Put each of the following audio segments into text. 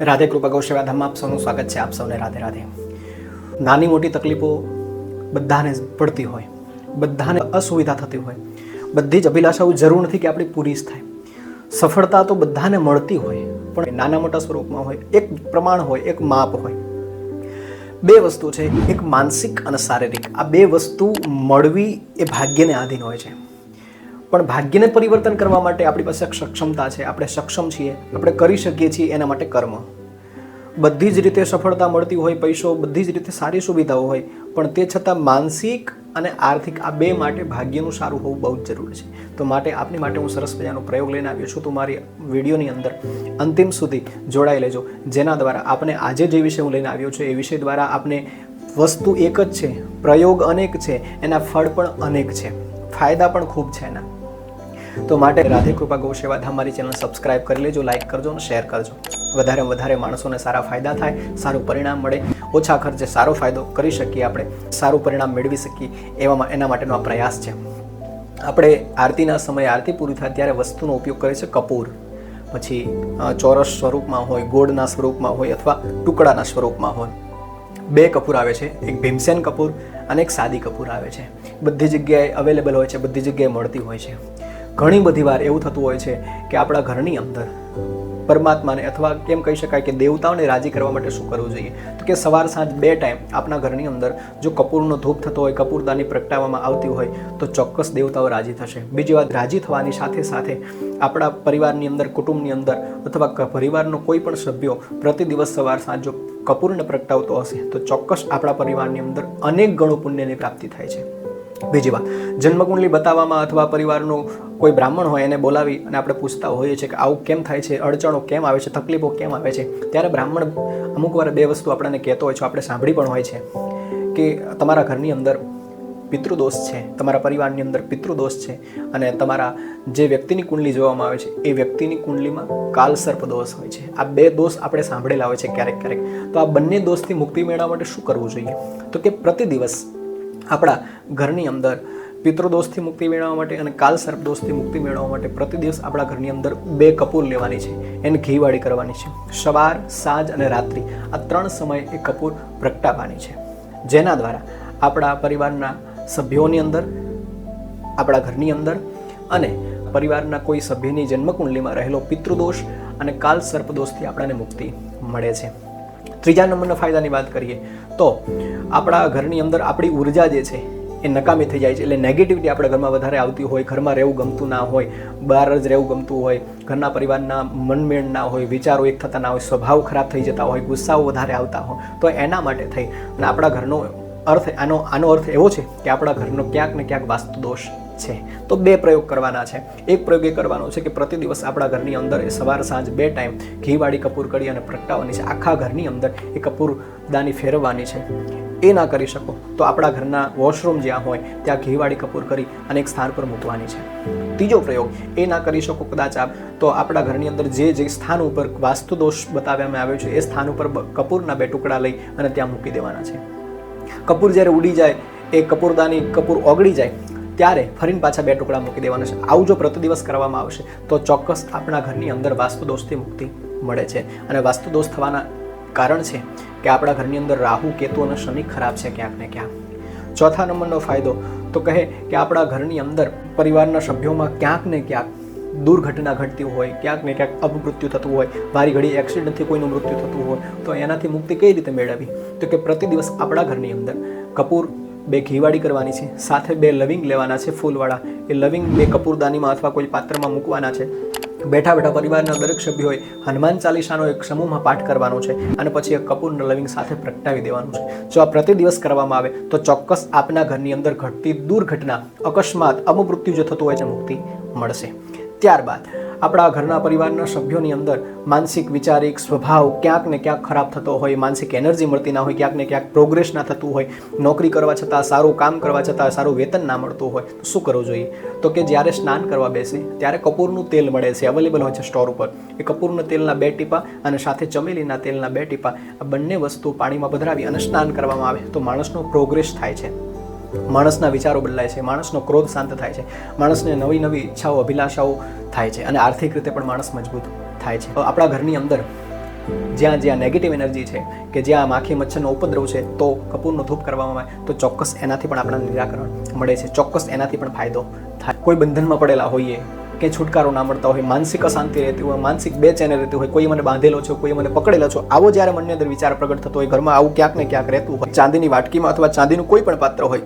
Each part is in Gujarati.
રાધે કૃપા ગૌસેવા ધામમાં આપ સૌનું સ્વાગત છે. આપ સૌને રાધે રાધે. નાની મોટી તકલીફો બધાને પડતી હોય. બધાને અસુવિધા થતી હોય. બધી જ અભિલાષાઓ જરૂર નથી કે આપણી પૂરી જ થાય. સફળતા તો બધાને મળતી હોય, પણ નાના મોટા સ્વરૂપમાં હોય, એક પ્રમાણ હોય, એક માપ હોય. બે વસ્તુ છે, એક માનસિક અને શારીરિક. આ બે વસ્તુ મળવી એ ભાગ્યને આધીન હોય છે. પણ ભાગ્યને પરિવર્તન કરવા માટે આપણી પાસે સક્ષમતા છે. આપણે સક્ષમ છીએ. આપણે કરી શકીએ છીએ એના માટે કર્મ. બધી જ રીતે સફળતા મળતી હોય, પૈસો, બધી જ રીતે સારી સુવિધાઓ હોય, પણ તે છતાં માનસિક અને આર્થિક આ બે માટે ભાગ્યનું સારું હોવું બહુ જ જરૂરી છે. તો માટે આપની માટે હું સરસ મજાનો પ્રયોગ લઈને આવ્યો છું. તો મારી વિડીયોની અંદર અંતિમ સુધી જોડાઈ લેજો. જેના દ્વારા આપને આજે જે વિષય હું લઈને આવ્યો છું, એ વિષય દ્વારા આપને વસ્તુ એક જ છે, પ્રયોગ અનેક છે, એના ફળ પણ અનેક છે. ફાયદા પણ ખૂબ છે એના. તો માટે રાધે કૃપા ગૌ સેવા ધામ મારી ચેનલ સબસ્ક્રાઇબ કરી લેજો લાઇક કરજો અને શેર કરજો. વધારે વધારે માણસોને સારા ફાયદા થાય, સારું પરિણામ મળે, ઓછા ખર્ચે સારો ફાયદો કરી શકીએ આપણે, સારું પરિણામ મેળવી શકીએ એવામાં એના માટેનો આ પ્રયાસ છે. આપણે આરતીના સમયે આરતી પૂરી થાય ત્યારે વસ્તુનો ઉપયોગ કરે છે કપૂર. પછી ચોરસ સ્વરૂપમાં હોય, ગોળના સ્વરૂપમાં હોય અથવા ટુકડાના સ્વરૂપમાં હોય. બે કપૂર આવે છે, એક ભીમસેન કપૂર અને એક સાદી કપૂર આવે છે. બધી જગ્યાએ અવેલેબલ હોય છે, બધી જગ્યાએ મળતી હોય છે. ઘણી બધી વાર એવું થતું હોય છે કે આપણા ઘરની અંદર પરમાત્માને અથવા કેમ કહી શકાય કે દેવતાઓને રાજી કરવા માટે શું કરવું જોઈએ? તો કે સવાર સાંજ બે ટાઈમ આપણા ઘરની અંદર જો કપૂરનો ધૂપ થતો હોય, કપૂરદાની પ્રગટાવવામાં આવતી હોય, તો ચોક્કસ દેવતાઓ રાજી થશે. બીજી વાત, રાજી થવાની સાથે સાથે આપણા પરિવારની અંદર, કુટુંબની અંદર અથવા પરિવારનો કોઈ પણ સભ્યો પ્રતિ દિવસ સવાર સાંજ જો કપૂરને પ્રગટાવતો હશે, તો ચોક્કસ આપણા પરિવારની અંદર અનેક ગણું પુણ્યની પ્રાપ્તિ થાય છે. બીજી વાત, જન્મકુંડલી બતાવવામાં અથવા પરિવારનો કોઈ બ્રાહ્મણ હોય એને બોલાવી અને આપણે પૂછતા હોઈએ છીએ કે આવું કેમ થાય છે, અડચણો કેમ આવે છે, તકલીફો કેમ આવે છે, ત્યારે બ્રાહ્મણ અમુક વાર બે વસ્તુ આપણને કહેતો હોય છે, આપણે સાંભળી પણ હોય છે કે તમારા ઘરની અંદર પિતૃદોષ છે, તમારા પરિવારની અંદર પિતૃદોષ છે અને તમારા જે વ્યક્તિની કુંડલી જોવામાં આવે છે, એ વ્યક્તિની કુંડલીમાં કાલસર્પ દોષ હોય છે. આ બે દોષ આપણે સાંભળેલા હોય છે ક્યારેક ક્યારેક. તો આ બંને દોષથી મુક્તિ મેળવવા માટે શું કરવું જોઈએ? તો કે પ્રતિ દિવસ આપણા ઘરની અંદર પિતૃદોષથી મુક્તિ મેળવવા માટે અને કાલ સર્પદોષથી મુક્તિ મેળવવા માટે પ્રતિ દિવસ આપણા ઘરની અંદર બે કપૂર લેવાની છે. એને ઘીવાળી કરવાની છે. સવાર, સાંજ અને રાત્રિ આ ત્રણ સમયે એ કપૂર પ્રગટાવવાની છે. જેના દ્વારા આપણા પરિવારના સભ્યોની અંદર, આપણા ઘરની અંદર અને પરિવારના કોઈ સભ્યની જન્મકુંડલીમાં રહેલો પિતૃદોષ અને કાલ સર્પદોષથી આપણને મુક્તિ મળે છે. ત્રીજા નંબરના ફાયદાની વાત કરીએ તો આપણા ઘરની અંદર આપણી ઊર્જા જે છે એ નકામી થઈ જાય છે. એટલે નેગેટિવિટી આપણા ઘરમાં વધારે આવતી હોય, ઘરમાં રહેવું ગમતું ના હોય, બહાર જ રહેવું ગમતું હોય, ઘરના પરિવારના મનમેળ ના હોય, વિચારો એક થતા ના હોય, સ્વભાવ ખરાબ થઈ જતા હોય, ગુસ્સાઓ વધારે આવતા હોય, તો એના માટે થઈ. અને આપણા ઘરનો અર્થ, આનો આનો અર્થ એવો છે કે આપણા ઘરનો ક્યાંક ને ક્યાંક વાસ્તુ દોષ છે. તો બે પ્રયોગ કરવાના છે. એક પ્રયોગ એ કરવાનો છે કે પ્રતિ દિવસ આપણા ઘરની અંદર સવાર સાંજ બે ટાઈમ ઘીવાળી કપૂર કરી અને પ્રગટાવવાની છે આખા ઘરની અંદર એ કપૂર દાની ફેરવવાની છે. એ ના કરી શકો તો આપણા ઘરના વોશરૂમ જ્યાં હોય ત્યાં ઘીવાળી કપૂર કરી અને એક સ્થાન પર મૂકવાની છે. ત્રીજો પ્રયોગ એ ના કરી શકો કદાચ આપ તો આપણા ઘરની અંદર જે જે સ્થાન ઉપર વાસ્તુ દોષ બતાવવામાં આવ્યો છે એ સ્થાન ઉપર કપૂરના બે ટુકડા લઈ અને ત્યાં મૂકી દેવાના છે. કપૂર જ્યારે ઉડી જાય એ કપૂરદાની કપૂર ઓગળી જાય ત્યારે ફરીને પાછા બે ટુકડા મૂકી દેવાના છે. આવું જો પ્રતિ દિવસ કરવામાં આવશે, તો ચોક્કસ આપણા ઘરની અંદર વાસ્તુ દોષથી મુક્તિ મળે છે. અને વાસ્તુ દોષ થવાના કારણ છે કે આપણા ઘરની અંદર રાહુ, કેતુ અને શનિ ખરાબ છે ક્યાંક ને ક્યાંક. ચોથા નંબરનો ફાયદો તો કહે કે આપણા ઘરની અંદર પરિવારના સભ્યોમાં ક્યાંક ને ક્યાંક દુર્ઘટના ઘટતી હોય, ક્યાંક ને ક્યાંક અપમૃત્યુ થતું હોય, વારી ઘડી એક્સિડન્ટથી કોઈનું મૃત્યુ થતું હોય, તો એનાથી મુક્તિ કઈ રીતે મેળવવી? તો કે પ્રતિ દિવસ આપણા ઘરની અંદર કપૂર બે ઘીવાળી કરવાની છે, સાથે બે લવિંગ લેવાના છે ફૂલવાળા. એ લવિંગ બે કપૂરદાનીમાં અથવા કોઈ પાત્રમાં મૂકવાના છે. બેઠા બેઠા પરિવારના દરેક સભ્યોએ હનુમાન ચાલીસાનો એક સમૂહમાં પાઠ કરવાનો છે અને પછી એ કપૂરને લવિંગ સાથે પ્રગટાવી દેવાનું છે. જો આ પ્રતિ દિવસ કરવામાં આવે, તો ચોક્કસ આપના ઘરની અંદર ઘટતી દુર્ઘટના, અકસ્માત અપમૃત્યુ જે થતું હોય છે, મુક્તિ મળશે. ત્યારબાદ આપણા ઘરના પરિવારના સભ્યોની અંદર માનસિક વિચારિક સ્વભાવ ક્યાંક ને ક્યાંક ખરાબ થતો હોય, માનસિક એનર્જી મળતી ના હોય, ક્યાંક ને ક્યાંક પ્રોગ્રેસ ના થતું હોય, નોકરી કરવા છતાં, સારું કામ કરવા છતાં, સારું વેતન ના મળતું હોય, તો શું કરવું જોઈએ? તો કે જ્યારે સ્નાન કરવા બેસે, ત્યારે કપૂરનું તેલ મળે છે અવેલેબલ હોય છે સ્ટોર ઉપર. એ કપૂરના તેલના બે ટીપા અને સાથે ચમેલીના તેલના બે ટીપા આ બંને વસ્તુ પાણીમાં પધરાવી અને સ્નાન કરવામાં આવે, તો માણસનો પ્રોગ્રેસ થાય છે. માણસના વિચારો બદલાય છે, માણસનો ક્રોધ શાંત થાય છે, માણસને નવી નવી ઈચ્છાઓ, અભિલાષાઓ થાય છે અને આર્થિક રીતે પણ માણસ મજબૂત થાય છે. આપણા ઘરની અંદર જ્યાં જ્યાં નેગેટિવ એનર્જી છે કે જ્યાં માખી મચ્છરનો ઉપદ્રવ છે તો કપૂરનો ધૂપ કરવામાં આવે, તો ચોક્કસ એનાથી પણ આપણા નિરાકરણ મળે છે, ચોક્કસ એનાથી પણ ફાયદો થાય. કોઈ બંધનમાં પડેલા હોઈએ, કે છુટકારો ના મળતા હોય, માનસિક અશાંતિ રહેતી હોય, માનસિક બેચેન રહેતી હોય, કોઈ મને બાંધેલો છે, કોઈ મને પકડેલો છો, આવો જ્યારે મનની અંદર વિચાર પ્રગટ થતો હોય, ઘરમાં આવું ક્યાંક ને ક્યાંક રહેતું હોય, ચાંદીની વાટકીમાં અથવા ચાંદીનું કોઈ પણ પાત્ર હોય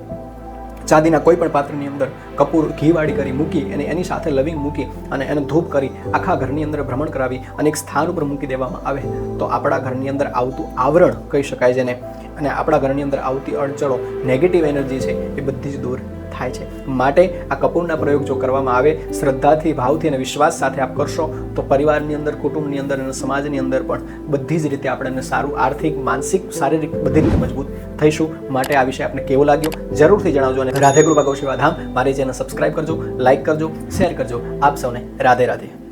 ચાંદીના કોઈ પણ પાત્રની અંદર કપૂર ઘીવાળી કરી મૂકી અને એની સાથે લવિંગ મૂકી અને એને ધૂપ કરી આખા ઘરની અંદર ભ્રમણ કરાવી અને એક સ્થાન ઉપર મૂકી દેવામાં આવે, તો આપણા ઘરની અંદર આવતું આવરણ કહી શકાય જેને. અને આપણા ઘરની અંદર આવતી અડચણો નેગેટિવ એનર્જી છે, એ બધી જ દૂર થાય છે. માટે આ કપૂરના પ્રયોગ જો કરવામાં આવે, શ્રદ્ધાથી, ભાવથી અને વિશ્વાસ સાથે આપ કરશો, તો પરિવારની અંદર, કુટુંબની અંદર અને સમાજની અંદર પણ બધી જ રીતે આપણને સારું આર્થિક, માનસિક, શારીરિક બધી રીતે મજબૂત થઈશું. માટે આ વિષય આપને કેવો લાગ્યો, જરૂરથી જણાવજો અને રાધે કૃપા ગૌશેવા ધામ મારી ચેનલ સબસ્ક્રાઇબ કરજો લાઇક કરજો શેર કરજો. આપ સૌને રાધે રાધે.